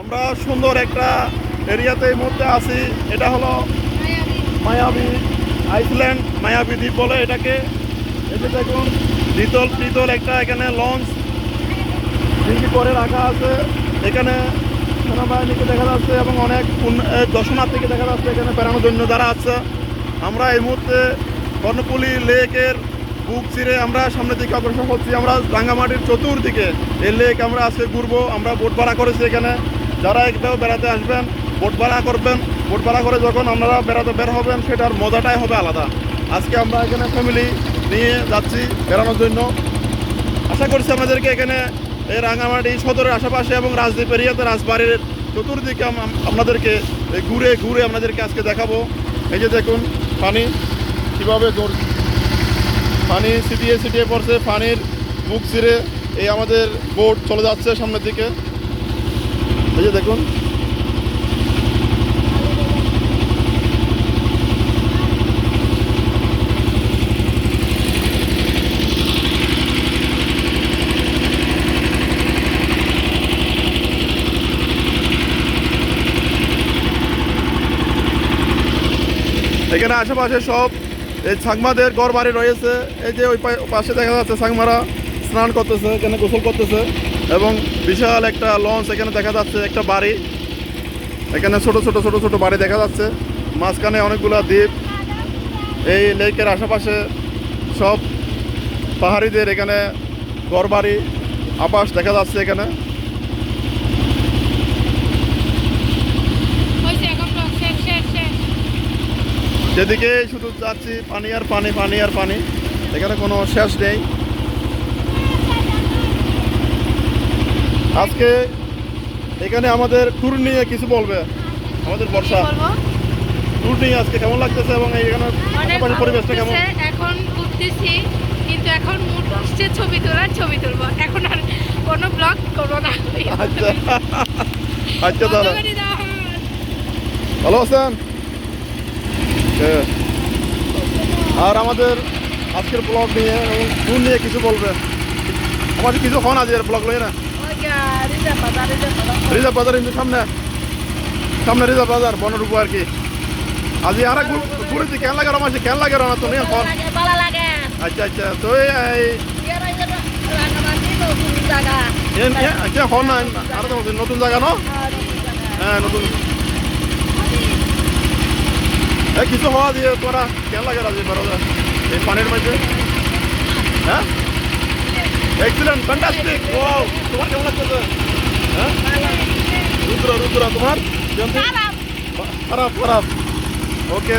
আমরা সুন্দর একটা এরিয়াতে এই মুহূর্তে আছি। এটা হলো মায়াবী আইসল্যান্ড, মায়াবী দ্বীপ বলে এটাকে। যে দেখুন, দ্বিতল ত্রিতল একটা এখানে লঞ্চ ডিঙ্গি করে রাখা আছে। এখানে সেনাবাহিনীকে দেখা যাচ্ছে এবং অনেক দর্শনার্থীকে দেখা যাচ্ছে এখানে বেড়ানোর জন্য যারা আছে। আমরা এই মুহূর্তে কর্ণপুলি লেকের বুক চিরে আমরা সামনের দিকে অগ্রসর হচ্ছি। আমরা রাঙ্গামাটির চতুর্দিকে এই লেক আমরা আজকে ঘুরবো, আমরা বোট ভাড়া করেছি এখানে। যারা একবার বেড়াতে আসবেন, বোট ভাড়া করবেন, বোট ভাড়া করে যখন আপনারা বেড়াতে বের হবেন, সেটার মজাটাই হবে আলাদা। আজকে আমরা এখানে ফ্যামিলি নিয়ে যাচ্ছি বেড়ানোর জন্য। আশা করছি আমাদেরকে এখানে এই রাঙামাটি সদরের আশেপাশে এবং রাজদ্বীপ এরিয়াতে রাজবাড়ির চতুর্দিকে আপনাদেরকে এই ঘুরে ঘুরে আপনাদেরকে আজকে দেখাবো। এই যে দেখুন, পানি কীভাবে দৌড় পানি ছিটিয়ে ছিটিয়ে পড়ছে, পানির মুখ ছিঁড়ে এই আমাদের বোট চলে যাচ্ছে সামনের দিকে। এই যে দেখুন। এখানে আশেপাশে সব এই ছাংমাদের গড় বাড়ি রয়েছে। এই যে ওই পাশে দেখা যাচ্ছে ছাংমারা স্নান করতেছে, এখানে গোসল করতেছে। এবং বিশাল একটা লঞ্চ এখানে দেখা যাচ্ছে একটা বাড়ি। এখানে ছোট ছোট ছোট ছোট বাড়ি দেখা যাচ্ছে। মাঝখানে অনেকগুলো দ্বীপ। এই লেকের আশেপাশে সব পাহাড়িদের এখানে ঘর বাড়ি আবাস দেখা যাচ্ছে এখানে। যেদিকে শুধু যাচ্ছি পানি আর পানি পানি আর পানি। এখানে কোনো শেষ নেই। আজকে এখানে আমাদের ট্যুর নিয়ে কিছু বলবে? আমাদের বর্ষা। ট্যুর নিয়ে আজকে কেমন লাগতেছে এবং এই এখানে পরিবেশটা কেমন? এখন ঘুরতেছি কিন্তু এখন মুড আসছে ছবি তোলার ছবি তুলবো। এখন আর কোনো ব্লগ করব না। আচ্ছা। আচ্ছা দাও। ভালো আছেন। আর আমাদের আজকের ব্লগ নিয়ে এবং ট্যুর নিয়ে কিছু বলবে আমার কিছু হন আজকের ব্লগ লই না? রিজার্ভ বাজার কিন্তু সামনে সামনে রিজার্ভ বাজার বনের উপর আর কি। আজি আর ঘুরেছি কেন লাগে রমাছি কেন লাগে রমা তো নিয়ে ফোন ভালো লাগে। আচ্ছা আচ্ছা তো আচ্ছা হন না আর নতুন জায়গা ন? হ্যাঁ নতুন এই কিছু হওয়া দিয়ে তোরা কেন লাগে রাজি বড় এই পানির হ্যাঁ এক্সিলেন্ট ফ্যান্টাস্টিক ওয়াও তোমার কেমন লাগতেছে হ্যাঁ রুদ্র রুদ্র তোমার জয়ন্তী? খারাপ খারাপ ওকে